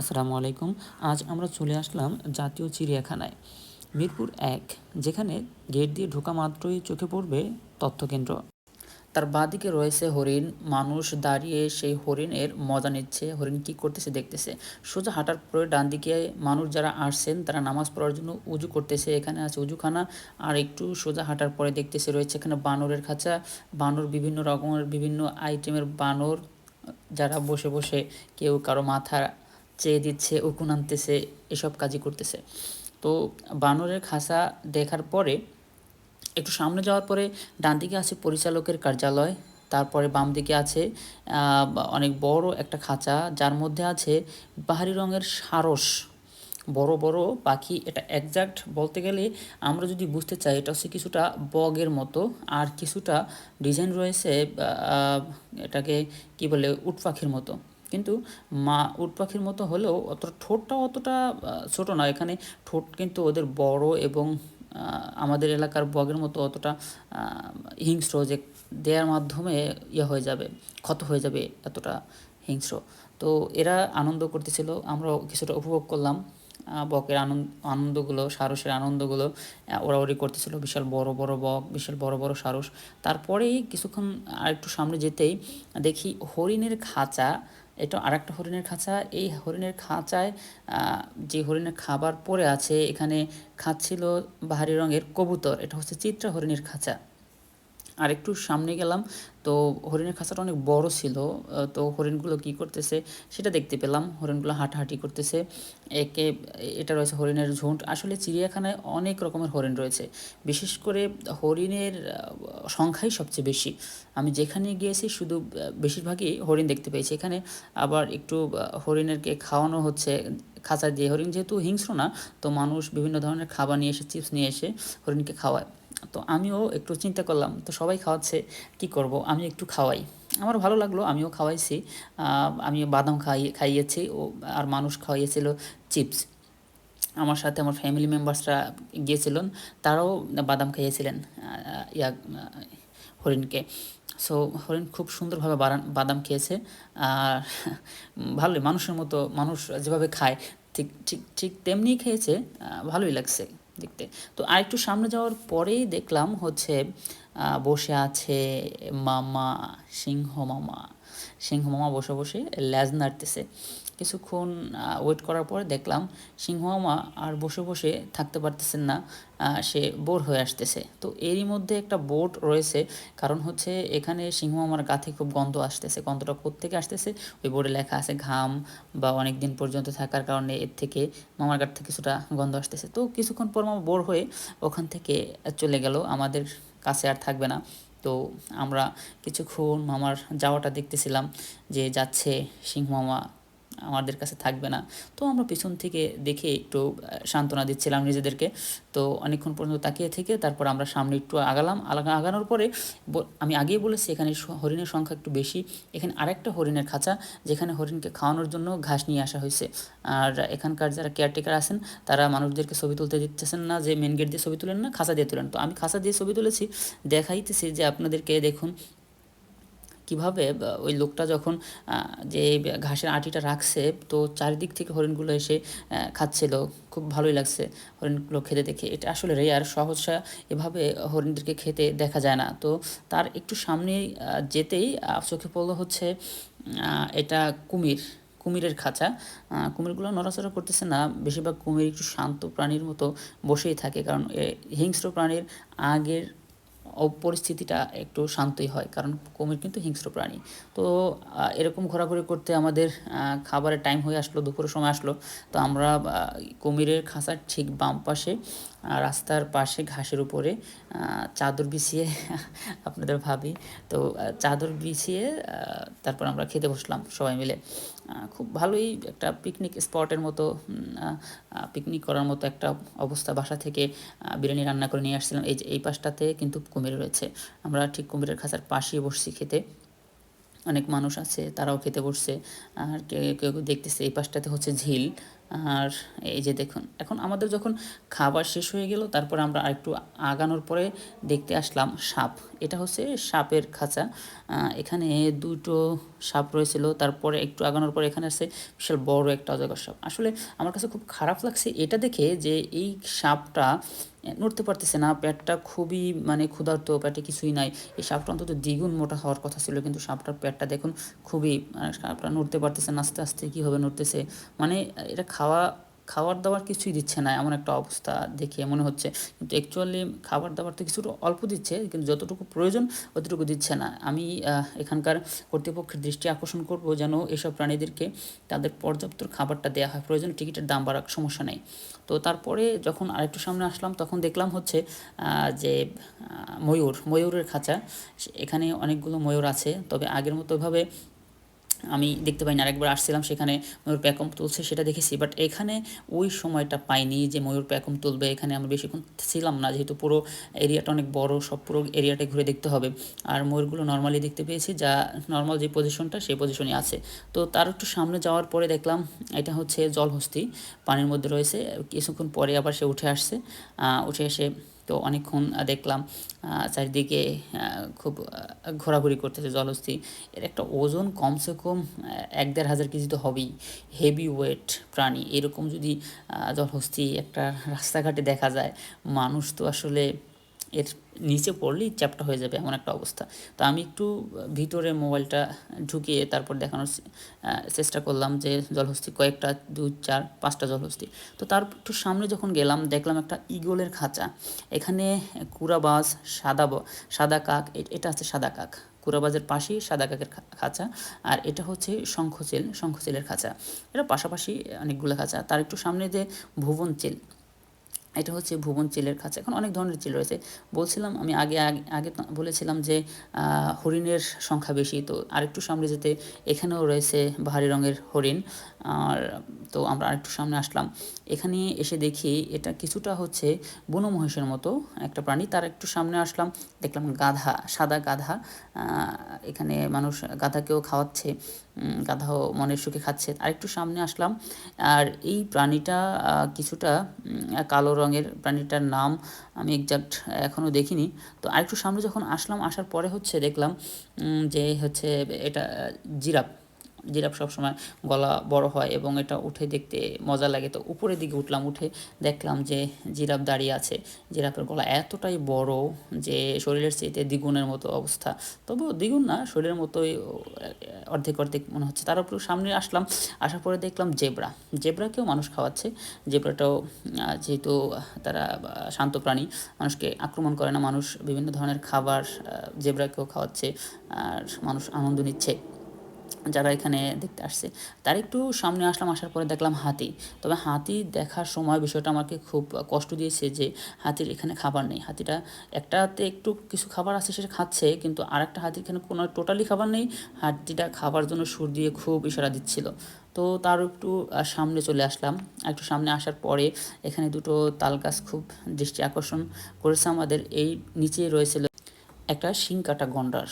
আসসালামু আলাইকুম। আজ আমরা চলে আসলাম জাতীয় চিড়িয়াখানায়। মিরপুর এক, যেখানে গেট দিয়ে ঢোকা মাত্রই চোখে পড়বে তথ্যকেন্দ্র। তার বাঁদিকে রয়েছে হরিণ। মানুষ দাঁড়িয়ে সেই হরিণের মজা নিচ্ছে। হরিণ কী করতেছে দেখতেছে। সোজা হাঁটার পরে ডান দিকে মানুষ যারা আসছেন, তারা নামাজ পড়ার জন্য উজু করতেছে। এখানে আছে উজুখানা। আর একটু সোজা হাঁটার পরে দেখতেছে রয়েছে এখানে বানরের খাঁচা। বানর বিভিন্ন রকমের, বিভিন্ন আইটেমের বানর। যারা বসে বসে কেউ কারও মাথা চেয়ে দিচ্ছে, উকুন আনতেছে, এসব কাজই করতেছে। তো বানরের খাঁচা দেখার পরে, একটু সামনে যাওয়ার পরে ডান দিকে আছে পরিচালকের কার্যালয়, তারপরে বাম দিকে আছে অনেক বড় একটা খাঁচা, যার মধ্যে আছে বাহারি রঙের সারস। বড় বড় পাখি, এটা একজাক্ট বলতে গেলে আমরা যদি বুঝতে চাই, এটা হচ্ছে কিছুটা বগের মতো, আর কিছুটা ডিজাইন রয়েছে এটাকে কি বলে উট পাখির মতো। কিন্তু মা উট পাখির মতো হলেও অতটা ঠোঁটটা অতটা ছোট না। এখানে ঠোঁট কিন্তু ওদের বড় এবং আমাদের এলাকার বগের মতো অতটা হিংস্র যে দেওয়ার মাধ্যমে ইয়ে হয়ে যাবে, ক্ষত হয়ে যাবে এতটা হিংস্র। তো এরা আনন্দ করতেছিল, আমরাও কিছুটা উপভোগ করলাম বকের আনন্দ, আনন্দগুলো, সারসের আনন্দগুলো ওড়াউড়ি করতেছিল, বিশাল বড় বড় বক, বিশাল বড় বড় সারস। তারপরেই কিছুক্ষণ আর একটু সামনে যেতেই দেখি হরিণের খাঁচা এটা আরেকটা হরিণের খাঁচা। এই হরিণের খাঁচায় যে হরিণের খাবার পড়ে আছে, এখানে খাচ্ছিল বাহারি রঙের কবুতর। এটা হচ্ছে চিত্রা হরিণের খাঁচা। আর একটু সামনে গেলাম। তো হরিণের খাঁচাটা অনেক বড় ছিল। তো হরিণগুলো কি করতেছে সেটা দেখতে পেলাম। হরিণগুলো হাঁটাহাঁটি করতেছে। একে, এটা রয়েছে হরিণের ঝুঁট। আসলে চিড়িয়াখানায় অনেক রকমের হরিণ রয়েছে। বিশেষ করে হরিণের সংখ্যাই সবচেয়ে বেশি। আমি যেখানে গিয়েছি শুধু বেশিরভাগই হরিণ দেখতে পেয়েছি। এখানে আবার একটু হরিণেরকে খাওয়ানো হচ্ছে। খাঁচা দিয়ে হরিণ যেহেতু হিংস্র না, তো মানুষ বিভিন্ন ধরনের খাবার নিয়ে এসে, চিপস নিয়ে এসে হরিণকে খাওয়ায়। তো আমিও একটু চিন্তা করলাম, তো সবাই খাওয়াচ্ছে, কি করব? আমি একটু খাওয়াই। আমার ভালো লাগল, আমিও খাওয়াইছি। আমি বাদাম খাইয়ে খাইয়েছি ও, আর মানুষ খাওয়াইয়েছিল চিপস। আমার সাথে আমার ফ্যামিলি মেম্বার্সরা গিয়েছিলেন, তারাও বাদাম খাইয়েছিলেন ইয়া হরিণকে। সো হরিণ খুব সুন্দরভাবে বাদাম খেয়েছে। আর ভালোই, মানুষের মতো মানুষ যেভাবে খায়, ঠিক ঠিক ঠিক তেমনি খেয়েছে ভালোই লাগছে। দেখতে তো আরেকটু সামনে যাওয়ার পরেই দেখলাম হচ্ছে বসে আছে মামা সিংহ মামা। সিংহ মামা বসে বসে ল্যাজ নাড়তেছে। কিছুক্ষণ ওয়েট করার পর দেখলাম সিংহ মামা আর বসে বসে থাকতে পারতেছেন না সে বোর হয়ে আসতেছে। তো এরই মধ্যে একটা বোট রয়েছে, কারণ হচ্ছে এখানে সিংহ মামার গা খুব গন্ধ আসতেছে। গন্ধটা কোথেকে আসতেছে? ওই বোর্ডে লেখা আছে ঘাম বা অনেক দিন পর্যন্ত থাকার কারণে এর থেকে মামার গাট থেকে কিছুটা গন্ধ আসতেছে। তো কিছুক্ষণ পর মামা বোর হয়ে ওখান থেকে চলে গেল। আমাদের কাছে আর থাকবে না। তো আমরা কিছুক্ষণ মামার যাওয়াটা দেখতেছিলাম যে যাচ্ছে সিংহ মামা আমাদের কাছে থাকবে না। তো আমরা পিছন থেকে দেখে একটু সান্ত্বনা দিচ্ছিলাম নিজেদেরকে। তো অনেকক্ষণ পর্যন্ত তাকিয়ে থেকে তারপর আমরা সামনে একটু আগালাম। আগানোর পরে আমি আগেই বলেছি এখানে হরিণের সংখ্যা একটু বেশি। এখানে আরেকটা হরিণের খাঁচা, যেখানে হরিণকে খাওয়ানোর জন্য ঘাস নিয়ে আসা হয়েছে। আর এখানকার যারা কেয়ারটেকার আছেন, তারা মানুষদেরকে ছবি তুলতে দিতেছেন না যে মেন গেট দিয়ে ছবি তুলেন না, খাঁচা দিয়ে তুলেন। তো আমি খাঁচা দিয়ে ছবি তুলেছি, দেখাইতেছি যে আপনাদেরকে দেখুন কীভাবে ওই লোকটা যখন যে ঘাসের আটিটা রাখছে, তো চারিদিক থেকে হরিণগুলো এসে খাচ্ছিল। খুব ভালোই লাগছে হরিণগুলো খেতে দেখে। এটা আসলে রেয়ার, সহজা এভাবে হরিণদেরকে খেতে দেখা যায় না। তো তার একটু সামনে যেতেই চোখে পড়ল হচ্ছে এটা কুমির, কুমিরের খাঁচা। কুমিরগুলো নড়াচড়া করতেছে না। বেশিরভাগ কুমির একটু শান্ত প্রাণীর মতো বসেই থাকে। কারণ হিংস্র প্রাণীর আগের পরিস্থিতিটা একটু শান্তই হয়, কারণ কুমির কিন্তু হিংস্র প্রাণী। তো এরকম ঘোরাঘুরি করতে আমাদের খাবারের টাইম হয়ে আসলো, দুপুরের সময় আসলো, তো আমরা কুমিরের খাঁচার ঠিক বাম পাশে রাস্তার পাশে ঘাসের উপরে চাদর বিছিয়ে, আপনাদের ভাবি। তো চাদর বিছিয়ে তারপর আমরা খেতে বসলাম সবাই মিলে। খুব ভালোই একটা পিকনিক স্পটের মতো পিকনিক করার মতো একটা অবস্থা বাসা থেকে বিরিয়ানি রান্না করে নিয়ে আসছিলাম। এই যে, এই পাশটাতে কিন্তু কুমির রয়েছে। আমরা ঠিক কুমিরের খাঁচার পাশেই বসছি খেতে। অনেক মানুষ আছে, তারাও খেতে বসছে। আর কেউ কেউ দেখতেছে এই পাশটাতে হচ্ছে ঝিল। আর এই যে দেখুন, এখন আমাদের যখন খাবার শেষ হয়ে গেল, তারপর আমরা আরেকটু আগানোর পরে দেখতে আসলাম সাপ। এটা হচ্ছে সাপের খাঁচা। এখানে দুটো সাপ রয়েছিল, তারপরে একটু আগানোর পরে এখানে আছে বিশাল বড় একটা অজগর সাপ। আসলে আমার কাছে খুব খারাপ লাগছে এটা দেখে যে এই সাপটা নড়তে পারতেছে না, পেটটা খুবই মানে ক্ষুধার্ত, পেটে কিছুই নাই। এই সাপটা অন্তত দ্বিগুণ মোটা হওয়ার কথা ছিল, কিন্তু সাপটার পেটটা দেখুন খুবই মানে সাপটা নড়তে পারতেছে না, আস্তে আস্তে কীভাবে নড়তেছে। মানে এটা খাওয়া খাবার দাবার কিছুই দিচ্ছে না, এমন একটা অবস্থা দেখে মনে হচ্ছে। কিন্তু অ্যাকচুয়ালি খাবার দাবার তো কিছুটা অল্প দিচ্ছে, কিন্তু যতটুকু প্রয়োজন অতটুকু দিচ্ছে না। আমি এখানকার কর্তৃপক্ষের দৃষ্টি আকর্ষণ করব যেন এসব প্রাণীদেরকে তাদের পর্যাপ্ত খাবারটা দেওয়া হয়। প্রয়োজন টিকিটের দাম বাড়ার সমস্যা নেই। তো তারপরে যখন আরেকটু সামনে আসলাম, তখন দেখলাম হচ্ছে যে ময়ূর, ময়ূরের খাঁচা। এখানে অনেকগুলো ময়ূর আছে, তবে আগের মতো ওইভাবে আমি দেখতে পাইনি, আরেকবার আসছিলাম সেখানে ময়ূর প্যাকম তুলছে সেটা দেখেছি বাট এখানে ওই সময়টা পাইনি যে ময়ূর প্যাকম তুলবে, এখানে আমরা বেশিক্ষণ ছিলাম না, যেহেতু পুরো এরিয়াটা অনেক বড়, সব পুরো এরিয়াটা ঘুরে দেখতে হবে। আর ময়ূরগুলো নর্মালি দেখতে পেয়েছি, যা নর্মাল যে পজিশনটা সেই পজিশনই আছে। তো তার একটু সামনে যাওয়ার পরে দেখলাম, এটা হচ্ছে জলহস্তি, পানির মধ্যে রয়েছে, কিছুক্ষণ পরে আবার সে উঠে আসছে উঠে এসে তো অনেকক্ষণ দেখলাম চারিদিকে খুব ঘোরাঘুরি করতেছে জলস্থি এর একটা ওজন কমসে কম এক দেড় হাজার কেজি তো হবেই। হেভি ওয়েট প্রাণী। এরকম যদি জলহস্তি একটা রাস্তাঘাটে দেখা যায়, মানুষ তো আসলে এর নিচে পড়লেই চ্যাপটা হয়ে যাবে এমন একটা অবস্থা। তো আমি একটু ভিতরে মোবাইলটা ঢুকিয়ে তারপর দেখানোর চেষ্টা করলাম যে জলহস্তি কয়েকটা, দুই, চার, পাঁচটা জলহস্তি। তো তার একটু সামনে যখন গেলাম, দেখলাম একটা ইগলের খাঁচা। এখানে কুরাবাজ সাদা সাদা কাক এটা আছে সাদা কাক। কুরাবাজের পাশেই সাদা কাকের খাঁচা। আর এটা হচ্ছে শঙ্খচিল, শঙ্খচিলের খাঁচা। এটা পাশাপাশি অনেকগুলো খাঁচা। তার একটু সামনে যে ভুবন চিল এটা হচ্ছে ভুবন চিলের খাঁচা এখন অনেক ধরনের চিল রয়েছে। বলছিলাম আমি আগে আগে বলেছিলাম যে হরিণের সংখ্যা বেশি। তো আরেকটু সামনে যেতে এখানেও রয়েছে ভারী রঙের হরিণ। আর তো আমরা আরেকটু সামনে আসলাম। এখানে এসে দেখি এটা কিছুটা হচ্ছে বুনো মহিষের মতো একটা প্রাণী। তার একটু সামনে আসলাম, দেখলাম গাধা, সাদা গাধা। এখানে মানুষ গাধাকেও খাওয়াচ্ছে গাধাও মনের সুখে খাচ্ছে। আরেকটু সামনে আসলাম। আর এই প্রাণীটা কিছুটা কালো রঙের প্রাণীটার নাম আমি এক্সাক্ট এখনও দেখিনি। তো আরেকটু সামনে যখন আসলাম, আসার পরে হচ্ছে দেখলাম যে হচ্ছে এটা জিরাফ। জিরাফ সবসময় গলা বড় হয় এবং এটা উঠে দেখতে মজা লাগে। তো উপরের দিকে উঠলাম, উঠে দেখলাম যে জিরাফ দাঁড়িয়ে আছে। জিরাফের গলা এতটাই বড় যে শরীরের চাইতে দ্বিগুণের মতো অবস্থা। তবুও দ্বিগুণ না, শরীরের মতোই অর্ধেক অর্ধেক মনে হচ্ছে। তার উপর সামনে আসলাম, আসার পরে দেখলাম জেব্রা। জেব্রাকেও মানুষ খাওয়াচ্ছে। জেব্রাটাও যেহেতু তারা শান্ত প্রাণী, মানুষকে আক্রমণ করে না। মানুষ বিভিন্ন ধরনের খাবার জেব্রাকেও খাওয়াচ্ছে। আর মানুষ আনন্দ নিচ্ছে। যারা এখানে দেখতে আসছে। তার একটু সামনে আসলাম, আসার পরে দেখলাম হাতি। তবে হাতি দেখার সময় বিষয়টা আমাকে খুব কষ্ট দিয়েছে যে হাতির এখানে খাবার নেই। হাতিটা একটাতে একটু কিছু খাবার আছে সেটা খাচ্ছে, কিন্তু আরেকটা হাতির এখানে কোনো টোটালি খাবার নেই। হাতিটা খাবার জন্য সুর দিয়ে খুব ইশারা দিচ্ছিল। তো তার একটু সামনে চলে আসলাম। একটু সামনে আসার পরে এখানে দুটো তাল গাছ খুব দৃষ্টি আকর্ষণ করেছে আমাদের। এই নিচে রয়েছিল একটা শিং কাটা গন্ডার